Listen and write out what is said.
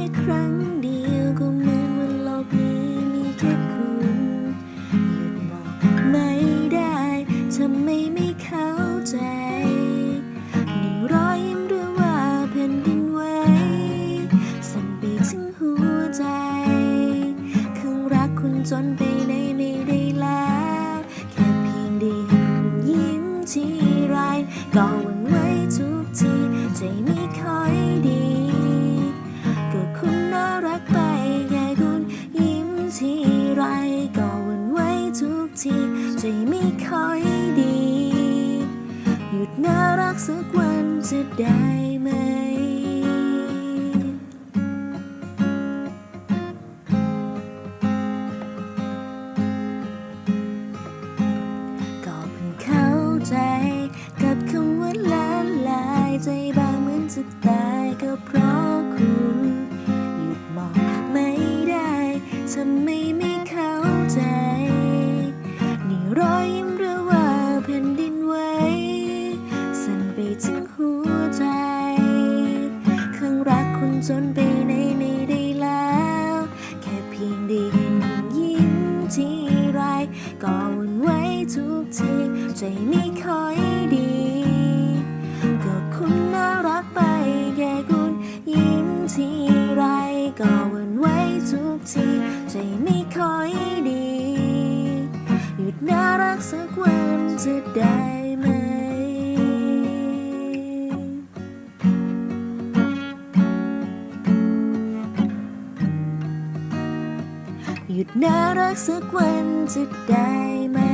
ค่ครั้งเดียวก็เหมือนว่าโลกนี้มีแค่คุณหยุดมองไม่ได้ทำไมไม่เข้าใจนี่รอยยิ้มหรือว่าแผ่นดินไหวสั่นไปถึงหัวใจข้างรักคุณจนไปไหนไม่ได้แล้ว แค่เพียงได้เห็นคุณยิ้มทีไรก็หวั่นไหว ทุกทีใจไม่ค่อยดี หยุดน่ารักสักวันจะได้ไหม ก็เพิ่งเข้าใจ กับคำว่าละลายใจบางเหมือนจะตายก็เพราะคุณ หยุดมองไม่ได้ทำไม หัวใจข้างรักคุณจนไปไหนไม่ได้แล้ว แค่เพียงได้เห็นคุณยิ้มทีไรก็วันไหวทุกทีใจไม่ค่อยดีก็คุณน่ารักไปแค่คุณยิ้มทีไรก็วันไหวทุกทีใจไม่ค่อยดี หยุดน่ารักสักวันจะได้ หยุดน่ารักสักวันจะได้ไหม